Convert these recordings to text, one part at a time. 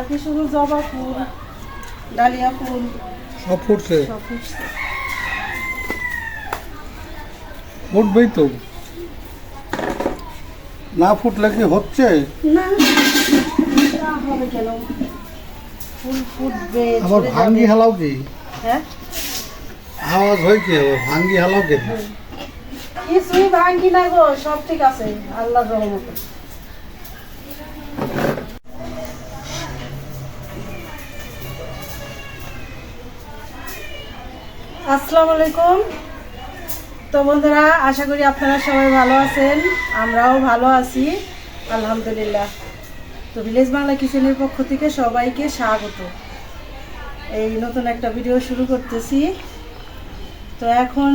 আর কি শুধু জবা ফুল ডালিয়া ফুল। সব ফুটছে? সব ফুটছে। ফুটবেই তো। না ফুটলে কি হচ্ছে? না হবে কেন? ফুল ফুটবে আবার ভাঙ্গি। হালাও কি? হ্যাঁ? আওয়াজ হয় কি? আবার ভাঙ্গি হালাও কি? কিছুই ভাঙ্গি না গো সব ঠিক আছে আল্লাহর রহমতে। আসসালামু আলাইকুম। তো বন্ধুরা আশা করি আপনারা সবাই ভালো আছেন। আমরাও ভালো আছি আলহামদুলিল্লাহ। তো ভিলেজ বাংলা কিচেনের পক্ষ থেকে সবাইকে স্বাগত। এই নতুন একটা ভিডিও শুরু করতেছি। তো এখন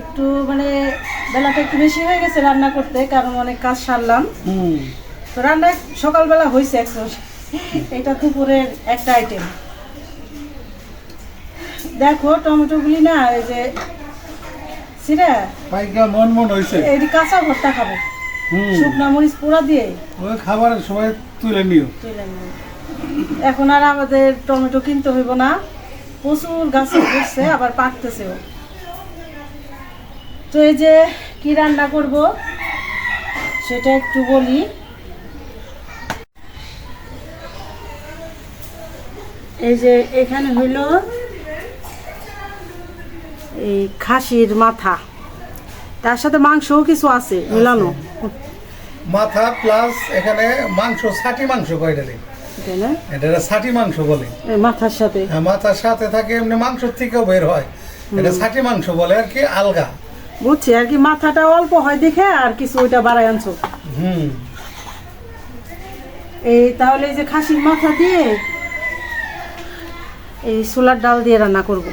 একটু মানে বেলাটা একটু বেশি হয়ে গেছে রান্না করতে কারণ অনেক কাজ সারলাম। তো রান্না সকালবেলা হয়েছে এখন এটা দুপুরের একটা আইটেম দেখো টমেটোগুলি না এই যে সিরা? পাইকা মন মন হয়েছে এই কাঁচা ভর্তা খাব। শুকনা মরিচ পোড়া দিয়ে। ওই খাবারের সময় তুলে নিও। তুলে। এখন আর আমাদের টমেটো কিনতে হইব না। প্রচুর গাছে উঠছে আবার পাকতেছেও। তো এই যে কি রান্না করব সেটা একটু বলি। এই যে এখানে হইল এই খাসির মাথা। তার সাথে মাংসও কিছু আছে মিলানো। মাথা প্লাস এখানে মাংস ষাটি মাংস কয়টা নেই তাই এটা ষাটি মাংস বলে। এই মাথার সাথে। হ্যাঁ, মাথার সাথে থাকে এমনি মাংসর থেকেও বের হয়। এটা ষাটি মাংস বলে আর কি আলগা। বুঝছি আর কি মাথাটা অল্প হয় দেখে আর কিছু ওইটা বাড়াই আনছো। হুম। এই তাহলে এই যে খাসির মাথা দিয়ে এই সোলার ডাল দিয়ে রান্না করব।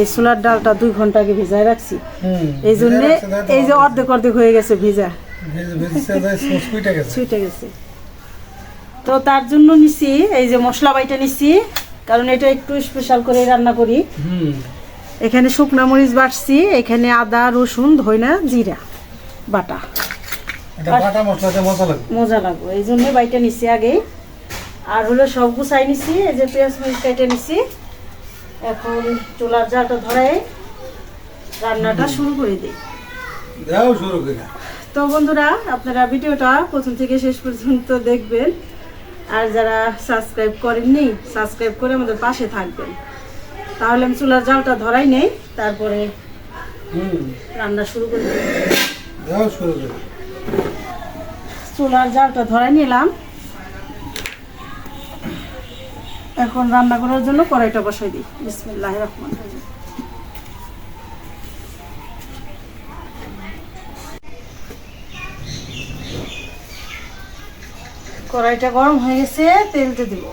এই সোলার ডালটা দুই ঘণ্টা আগে ভিজায় রাখছি। এই জন্য এই যে অর্ধেক অর্ধেক হয়ে গেছে ভিজা। ছুটে গেছে। তো তার জন্য নিছি এই যে মশলা বাইটা নিছি কারণ এটা একটু স্পেশাল করে রান্না করি। হুম। এখানে শুকনা মরিচ বাটছি এখানে আদা রসুন ধইনা জিরা বাটা। মজা লাগবে। এই জন্য বাইটা নিছি আগে আর হলো সব গুছাই নিছি এই যে পেঁয়াজ মরিচ কেটে নিছি। এখন চুলার জালটা ধরে রান্নাটা শুরু করে দিই। যাও শুরু করে। তো বন্ধুরা আপনারা ভিডিওটা প্রথম থেকে শেষ পর্যন্ত দেখবেন। আর যারা সাবস্ক্রাইব করেননি সাবস্ক্রাইব করে আমাদের পাশে থাকবেন। তাহলে আমি চুলার জালটা ধরাই নেই তারপরে রান্না শুরু করে দিই। যাও শুরু করে। চুলার জালটা ধরাই নিলাম। এখন রান্না করার জন্য কড়াইটা বসাই দিই। বিসমিল্লাহ রহমান কড়াইটা গরম হয়ে গেছে তেল দিয়ে দিব।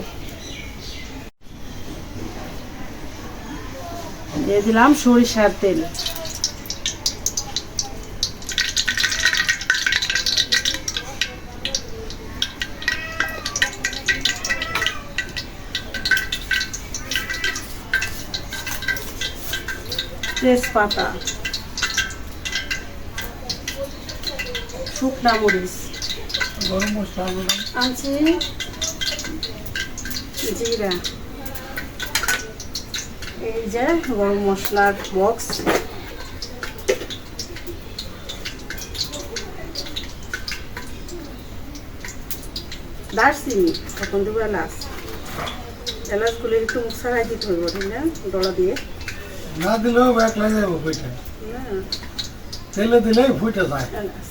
দিয়ে দিলাম সরিষার তেল। তেজপাতা শুকনা মরিচ গরম মশলা। আনছি জিরা। এই যে গরম মশলার বক্স। দারচিনি এখন দেবো এলাচ এলাচগুলো একটু মুখ ছাড়াই দিতে হইব ঠিক না? ডলা দিয়ে। না দিলেও ব্যাগ লাগে যাব ফুইটা হ্যাঁ তেলে দিলেই ফুইটা যায় এলাচ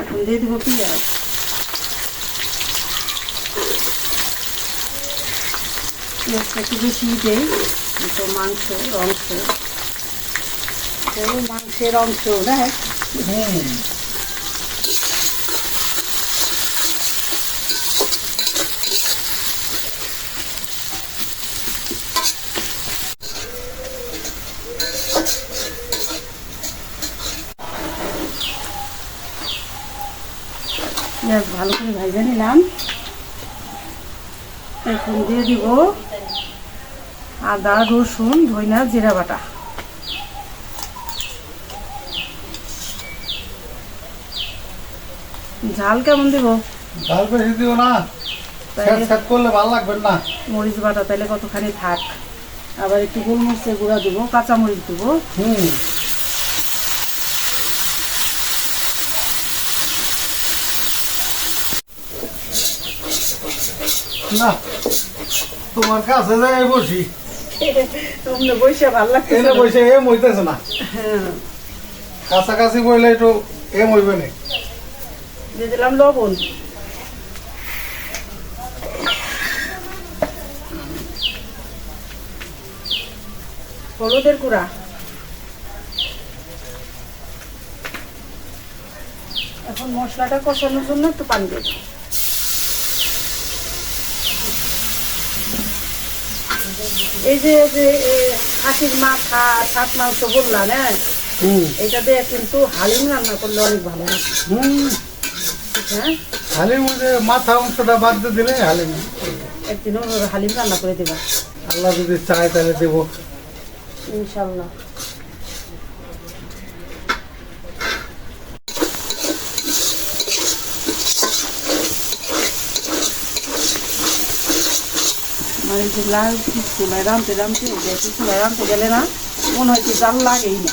এখন দিয়ে দেবো পেঁয়াজ পেঁয়াজটা একটু বেশি দেই তো মাংসের অংশ মাংসের অংশ না পেঁয়াজ ভালো করে ভাজে নিলাম। এখন দিয়ে দিব আদা রসুন ধইনা জিরা বাটা। ঝাল কেমন দিব? ঝাল বেশি দিও না। স্যাঁত করলে ভালো লাগবে না। মরিচ বাটা তাহলে কতখানি থাক? আবার একটু গোলমরিচের গুঁড়া দেবো কাঁচা মরিচ দেবো। হুম। না তোমার কাছে যাই বসি। তোমরা বসে ভালো লাগছে এনে বসে এম হইতেছে না। হ্যাঁ। কাছাকাছি বইলে একটু এম হইবে না। দিয়ে দিলাম লবণ। হলুদের গুঁড়া। এখন মশলাটা কষানোর জন্য একটু পানি দেব এই যে যে এ, হাঁসির মাথা সাত মাংস বললাম হ্যাঁ? এটা দিয়ে কিন্তু হালিম রান্না করলে অনেক ভালো। হ্যাঁ? হালিম মাথা অংশটা বাদ দিয়ে দিলে হালিম। একদিন হালিম রান্না করে দেবা। আল্লাহ যদি চায় তাহলে দেবো। ইনশাল্লাহ যে লাল চুলায় রাঁধতে রাঁধতে গ্যাসে চুলায় রাঁধতে গেলে না মনে হয় কি জাল লাগেই না?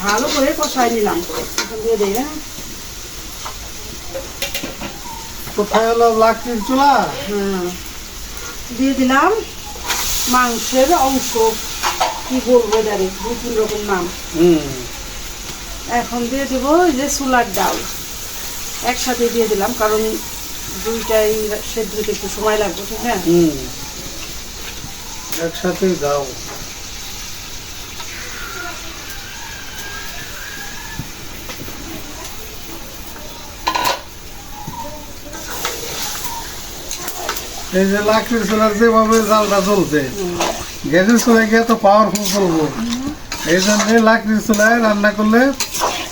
ভালো করে কষাই নিলাম। দিয়ে দেই হ্যাঁ? কোথায় হলো লাকড়ির চুলা? হ্যাঁ। দিয়ে দিলাম মাংসের অংশ। কি বলব জানি দু তিন রকম নাম। হুম। এখন দিয়ে দেবো ওই যে চুলার ডাল। একসাথে দিয়ে দিলাম কারণ দুইটাই সেদ্ধ হতে একটু সময় লাগবে ঠিক না? হুম। একসাথেই দাও। এই যে লাকড়ির চুলার যেভাবে জালটা চলছে গ্যাসের চুলায় গিয়ে তো পাওয়ারফুল চলবো। এই জন্য লাকড়ির চুলায় রান্না করলে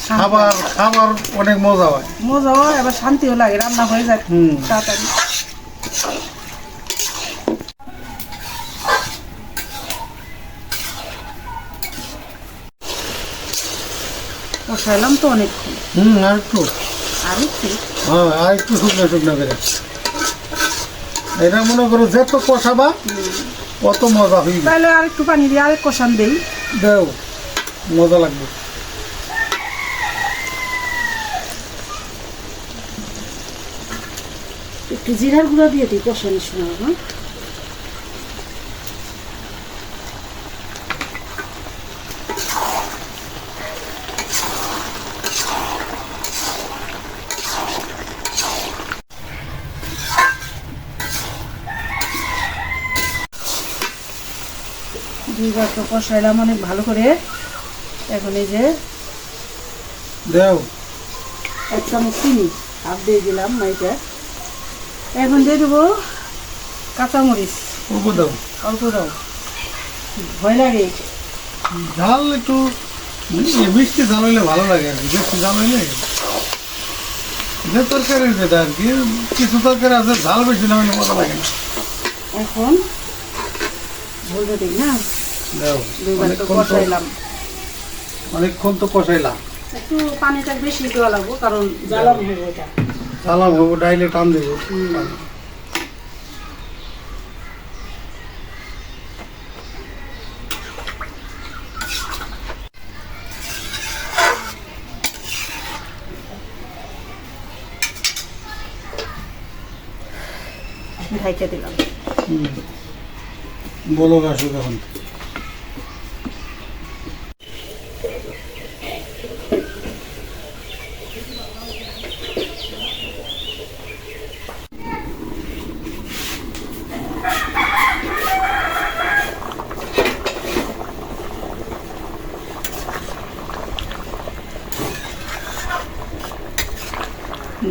খাবার খাবার অনেক মজা হয়। মজাও এবার শান্তিও লাগে রান্না হয়ে যায় হুম। তাড়াতাড়ি। কষাইলাম তো অনেকক্ষণ। হুম আর একটু। আর একটু? হ্যাঁ আর একটু শুকনো শুকনো করে। এটা মনে করো যত কষাবা কত মজা হইবে। তাহলে আর একটু পানি দিয়ে আরেক কষান দেই। দেও মজা লাগবে। একটু জিরার গুঁড়া দিয়ে দিই কষানোর সময় হ্যাঁ দুইবার তো কষাইলাম অনেক ভালো করে। এখন এই যে দেও। এক চামচ চিনি হাফ দিয়ে দিলাম মাইটা। এখন দিয়ে দেবো কাঁচামরিচ। ওপো দাও। অল্প দাও। ভয় লাগে। ঝাল একটু এই মিষ্টি ঝাল হইলে ভালো লাগে আর কি বেশি ঝাল হইলে। যে তরকারি যেটা আর কি কিছু তরকারি আছে ঝাল বেশি না হইলে মজা লাগে না। এখন বলবে দিই না? অনেকক্ষণ তো কষাইলাম। একটু পানিটা বেশি দেওয়া লাগবো কারণ জ্বালাম হবে ওটা জ্বালাম হব ডাইলে টান দেবো। ঢাইকে দিলাম। বলো আসো তখন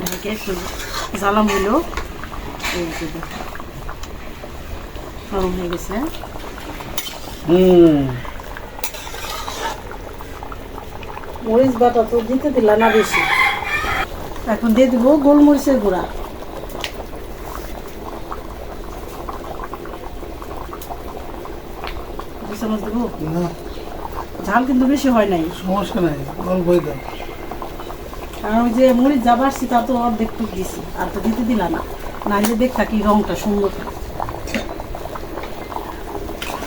ঢাকে একটু জ্বালাম হইল। গরম হয়ে গেছে। মরিচ বাটা তো দিতে দিলা না বেশি। এখন দিয়ে দিব গোলমরিচের গুঁড়া। দু চামচ দেবো? ঝাল কিন্তু বেশি হয় নাই। সমস্যা নাই অল্পই দাও। কারণ ওই যে মরিচ যা বাড়ছি তা তো অর্ধেক টুক দিছি আর তো দিতে দিলা না। নাইলে দেখ থাকি রংটা সুন্দর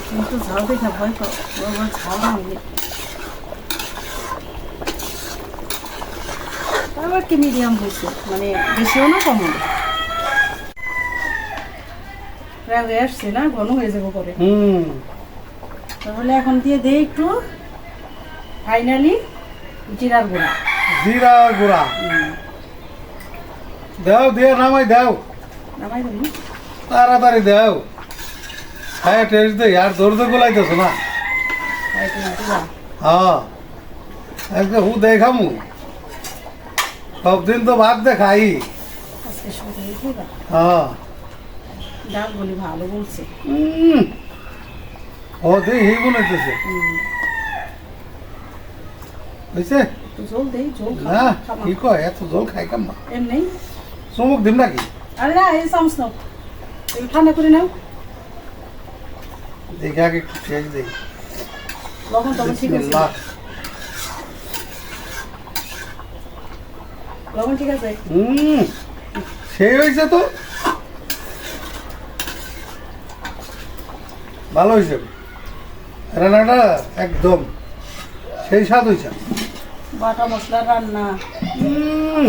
কিন্তু ঝাল দেখে ভয় পাও ঝাল না আবার কি মিডিয়াম হয়েছে? মানে বেশিও না কমও না? প্রায় হয়ে আসছে না? ঘন হয়ে যাব পরে। হুম। তাহলে এখন দিয়ে দেই একটু। ফাইনালি জিরার গুঁড়া। জিরা গুঁড়া। দাও দিয়ে নামাই দাও। তাড়াতাড়ি দাও। হ্যাঁ টেস্ট দে আর দৌড় দৌড় গোলাইতেছো না? হ্যাঁ আজকে হু দেখামু। সব দিন তো ভাত দেখাই আজকে শুরু করে হ্যাঁ। ভালো বলছে। ও দে হি বানাইতেছে হুম, বুঝছে একটু জল দেই জল না কি কয় এত জল খাই কাম্মা এমনি। চুমুক দিম নাকি? আরে না এই চামচ নাও। ঠান্ডা করে নাও। দেখে আগে একটু টেস্ট দিই। লবণ টবণ ঠিক আছে? বিসমিল্লাহ। লবণ ঠিক আছে? হুম সেই হয়েছে তো। ভালো হয়েছে। রান্নাটা একদম সেই স্বাদ হয়েছে। বাটা মশলা রান্না। হুম।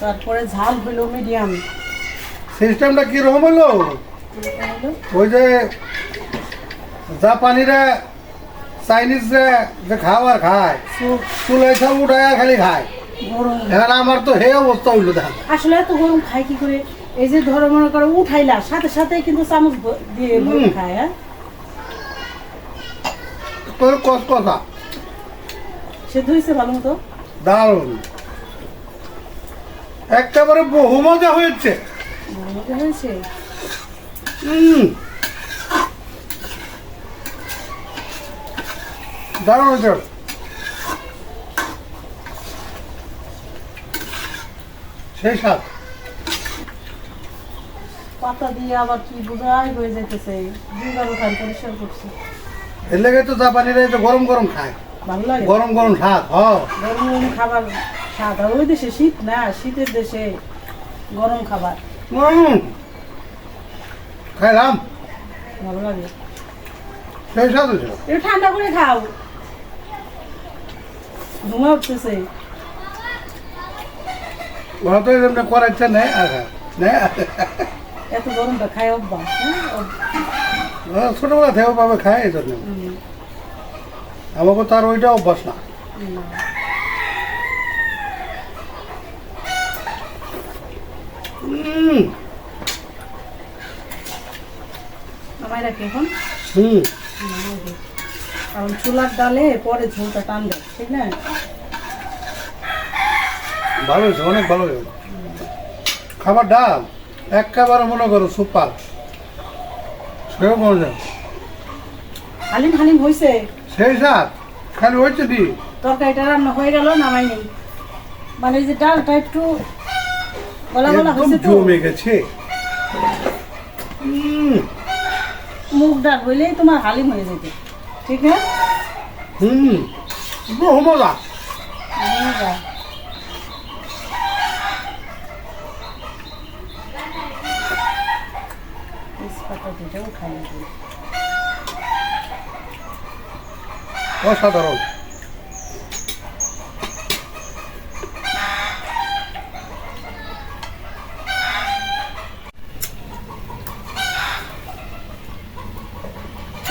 তারপরে ঝাল হলো মিডিয়াম সিস্টেমটা কীরকম হলো? ওই যে জাপানিরা চাইনিজরা যে খাবার খায় চুলাই সব উঠায় খালি খায়। আমার তো হে অবস্থা হইল দেখ। আসলে এত গরম খাই কি করে? এই যে ধরো মনে করো উঠাইলা সাথে সাথে কিন্তু চামচ দিয়ে খায় হ্যাঁ? তোর কস কথা। সে ধুইছে ভালো মতো? দারুণ। একেবারে বহু মজা হয়েছে। ভালো মতো হয়েছে? হুম। দারুণ হয়েছে। সেই সাত পাতা দিয়ে আবার কি বোঝাই হয়ে যাইতেছে। দুবার ওখান পরিষ্কার করছি। এর লেগে তো জাপানিরা এই গরম গরম খায়। গরম গরম স্বাদ হ গরম গরম খাবার স্বাদ। আর ওই দেশে শীত না শীতের দেশে গরম খাবার। খাইলাম। ভালো লাগে। সেই স্বাদ ঠান্ডা করে খাও। ধুমা উঠতেছে। ওরা তো এরকম নেই আর নেই। এত গরমটা খাই অভ্যাস হ্যাঁ? ছোটবেলা পাবে খায় এই জন্য। আমাকে তার ওইটা অভ্যাস না। এখন? হুম। কারণ চুলার ডালে পরে ঝোলটা টানবে ঠিক না? ভালো হয়েছে অনেক ভালো হয়েছে। খাবার ডাল একেবারে মনে করো সুপার। সেও মজা। হালিম হালিম হয়েছে সেই সাত খালি হয়েছে দি তরকারিটা রান্না হয়ে গেল নামাই নেই। মানে যে ডালটা একটু গলা গলা হয়েছে তো। জমে গেছে। মুগ ডাল হইলেই তোমার হালিম হয়ে যেত ঠিক না? হুম বহু মজা মজা। তেজপাতা উঠাই অসাধারণ।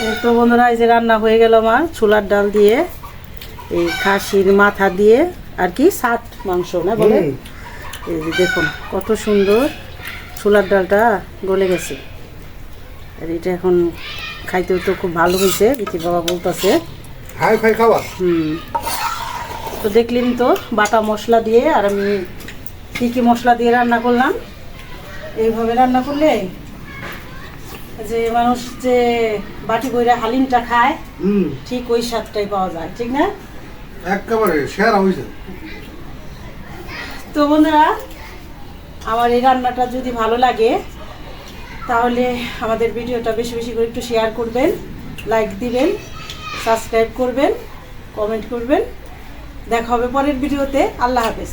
এই তো বন্ধুরা এই যে রান্না হয়ে গেল আমার ছোলার ডাল দিয়ে এই খাসির মাথা দিয়ে আর কি সাত মাংস না বলে? এই যে দেখুন কত সুন্দর ছোলার ডালটা গলে গেছে। আর এটা এখন খাইতেও তো খুব ভালো হয়েছে বিথি বাবা বলতেছে। খাই খাই খাবার তো দেখলেন তো বাটা মশলা দিয়ে আর আমি কী কী মশলা দিয়ে রান্না করলাম। এইভাবে রান্না করলে যে মানুষ যে বাটি বইরা হালিমটা খায় ঠিক ওই স্বাদটাই পাওয়া যায় ঠিক না? একেবারে সেরা হয়েছে তো বন্ধুরা আমার এই রান্নাটা যদি ভালো লাগে তাহলে আমাদের ভিডিওটা বেশি বেশি করে একটু শেয়ার করবেন লাইক দিবেন সাবস্ক্রাইব করবেন কমেন্ট করবেন। দেখা হবে পরের ভিডিওতে। আল্লাহ হাফেজ।